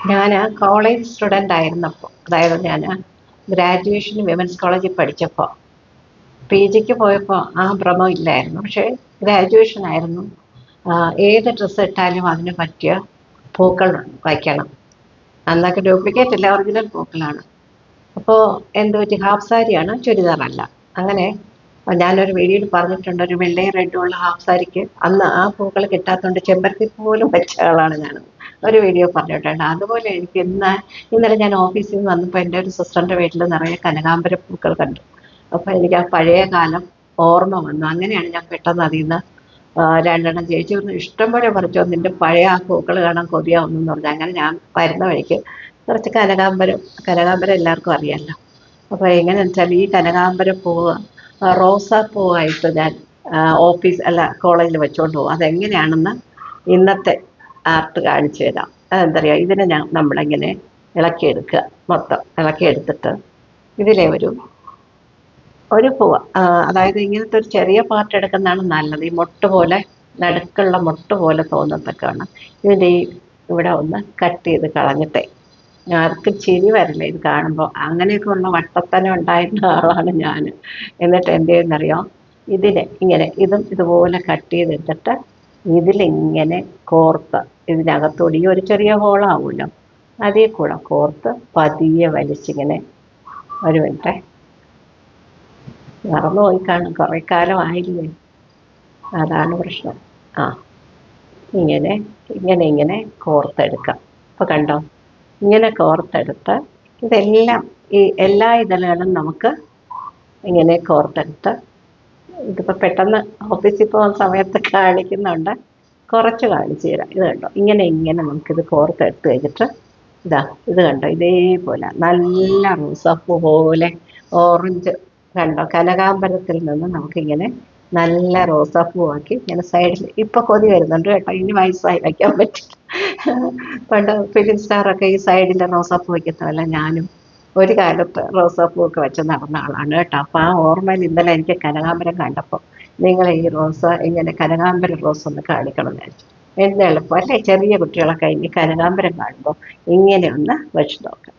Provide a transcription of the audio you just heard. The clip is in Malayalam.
ഞാൻ കോളേജ് സ്റ്റുഡന്റ് ആയിരുന്നപ്പോൾ അതായത് ഞാൻ ഗ്രാജുവേഷൻ വിമൻസ് കോളേജിൽ പഠിച്ചപ്പോൾ പി ജിക്ക് പോയപ്പോൾ ആ ഭ്രമം ഇല്ലായിരുന്നു. പക്ഷേ ഗ്രാജുവേഷൻ ആയിരുന്നു. ഏത് ഡ്രസ്സ് ഇട്ടാലും അതിന് പറ്റിയ പൂക്കൾ വയ്ക്കണം. അന്നൊക്കെ ഡ്യൂപ്ലിക്കേറ്റ് അല്ല ഒറിജിനൽ പൂക്കളാണ്. അപ്പോൾ എന്ത് പറ്റി? ഹാഫ് സാരിയാണ് ചുരിദാറല്ല അങ്ങനെ ഞാനൊരു വീഡിയോയിൽ പറഞ്ഞിട്ടുണ്ട് ഒരു വെള്ളയും റെഡും ഉള്ള ഹാഫ് സാരിക്ക് അന്ന് ആ പൂക്കൾ കിട്ടാത്തതുകൊണ്ട് ചെമ്പരത്തി പോലും വെച്ച ആളാണ് ഞാൻ ഒരു വീഡിയോ പറഞ്ഞിട്ടുണ്ട്. അതുപോലെ എനിക്ക് ഇന്ന് ഇന്നലെ ഞാൻ ഓഫീസിൽ നിന്ന് വന്നപ്പോൾ എന്റെ ഒരു സിസ്റ്ററിന്റെ വീട്ടിൽ നിറയെ കനകാംബര പൂക്കൾ കണ്ടു. അപ്പോൾ എനിക്ക് ആ പഴയ കാലം ഓർമ്മ വന്നു. അങ്ങനെയാണ് ഞാൻ പെട്ടെന്ന് അതിൽ നിന്ന് രണ്ടെണ്ണം ചേച്ചി ഒന്ന് ഇഷ്ടം പോലെ പറിച്ചോ നിന്റെ പഴയ ആ പൂക്കൾ കാണാൻ കൊതിയാവുന്നു എന്ന് പറഞ്ഞു. അങ്ങനെ ഞാൻ വരുന്ന വഴിക്ക് കുറച്ച് കനകാംബരം കനകാമ്പരം എല്ലാവർക്കും അറിയാമല്ലോ അപ്പോൾ എങ്ങനെയാണെന്ന് വെച്ചാൽ ഈ കനകാമ്പര പൂവ് റോസാ റോസാപ്പൂവായിട്ട് ഞാൻ ഓഫീസ് അല്ല കോളേജിൽ വെച്ചുകൊണ്ട് പോകും അതെങ്ങനെയാണെന്ന് ഇന്നത്തെ ആർട്ട് കാണിച്ചു തരാം. അതെന്താ പറയുക ഇതിനെ ഞാൻ നമ്മളിങ്ങനെ ഇളക്കിയെടുക്കുക. മൊത്തം ഇളക്കിയെടുത്തിട്ട് ഇതിലെ ഒരു ഒരു പൂവ്. അതായത് ഇങ്ങനത്തെ ഒരു ചെറിയ പാർട്ട് എടുക്കുന്നതാണ് നല്ലത്. ഈ മൊട്ട് പോലെ നടുക്കുള്ള മൊട്ട് പോലെ തോന്നത്തക്കാണ് ഇതിന്റെ ഈ ഇവിടെ ഒന്ന് കട്ട് ചെയ്ത് കളഞ്ഞിട്ടെ. ആർക്കും ചിരി വരില്ല. ഇത് കാണുമ്പോൾ അങ്ങനെയൊക്കെ ഉള്ള വട്ടത്തനം ഉണ്ടായിരുന്ന ആളാണ് ഞാൻ എന്നിട്ട് എന്ത് ചെയ്യുന്നറിയോ? ഇതിനെ ഇങ്ങനെ ഇതും ഇതുപോലെ കട്ട് ചെയ്തെടുത്തിട്ട് ഇതിലിങ്ങനെ കോർത്ത് ഇതിനകത്തോടെ ഈ ഒരു ചെറിയ ഹോളാവുമല്ലോ അതേ കൂടെ കോർത്ത് പതിയെ വലിച്ചിങ്ങനെ ഒരു മിനിറ്റ്. മറന്നു പോയി കാണും. കുറേ കാലമായില്ലേ? അതാണ് പ്രശ്നം. ആ ഇങ്ങനെ ഇങ്ങനെ ഇങ്ങനെ കോർത്തെടുക്കാം. അപ്പോൾ കണ്ടോ? ഇങ്ങനെ കോർത്തെടുത്ത് ഇതെല്ലാം ഈ എല്ലാ ഇതളുകളും നമുക്ക് ഇങ്ങനെ കോർത്തെടുത്ത് ഇതിപ്പോൾ പെട്ടെന്ന് ഓഫീസിൽ പോകുന്ന സമയത്ത് കാണിക്കുന്നുണ്ട്. കുറച്ച് കാണിച്ചു തരാം. ഇത് കണ്ടോ? ഇങ്ങനെ ഇങ്ങനെ നമുക്കിത് കോർത്തെടുത്ത് കഴിഞ്ഞിട്ട് ഇതാ ഇത് കണ്ടോ? ഇതേപോലെ നല്ല റോസാപ്പൂ പോലെ ഓറഞ്ച് കണ്ടോ? കനകാമ്പരത്തിൽ നിന്ന് നമുക്കിങ്ങനെ നല്ല റോസാപ്പൂവാക്കി ഇങ്ങനെ സൈഡിൽ ഇപ്പൊ കൊതി വരുന്നുണ്ട് കേട്ടോ. ഇനി വയസ്സായി വയ്ക്കാൻ പറ്റില്ല. പണ്ട് ഫിലിം സ്റ്റാറൊക്കെ ഈ സൈഡിലെ റോസാപ്പൂ വയ്ക്കുന്നതല്ല ഞാനും ഒരു കാലത്ത് റോസാപ്പൂ ഒക്കെ വെച്ച് നടന്ന ആളാണ് കേട്ടോ. അപ്പോൾ ആ ഓർമ്മയിൽ ഇന്നലെ എനിക്ക് കനകാമ്പരം കണ്ടപ്പോൾ നിങ്ങൾ ഈ റോസ ഇങ്ങനെ കനകാമ്പരം റോസ് ഒന്ന് കാണിക്കണം എന്ന് വെച്ചു എളുപ്പം അല്ലേ? ചെറിയ കുട്ടികളൊക്കെ ഇനി കനകാമ്പരം കാണുമ്പോൾ ഇങ്ങനെ ഒന്ന് വെച്ച് നോക്കാം.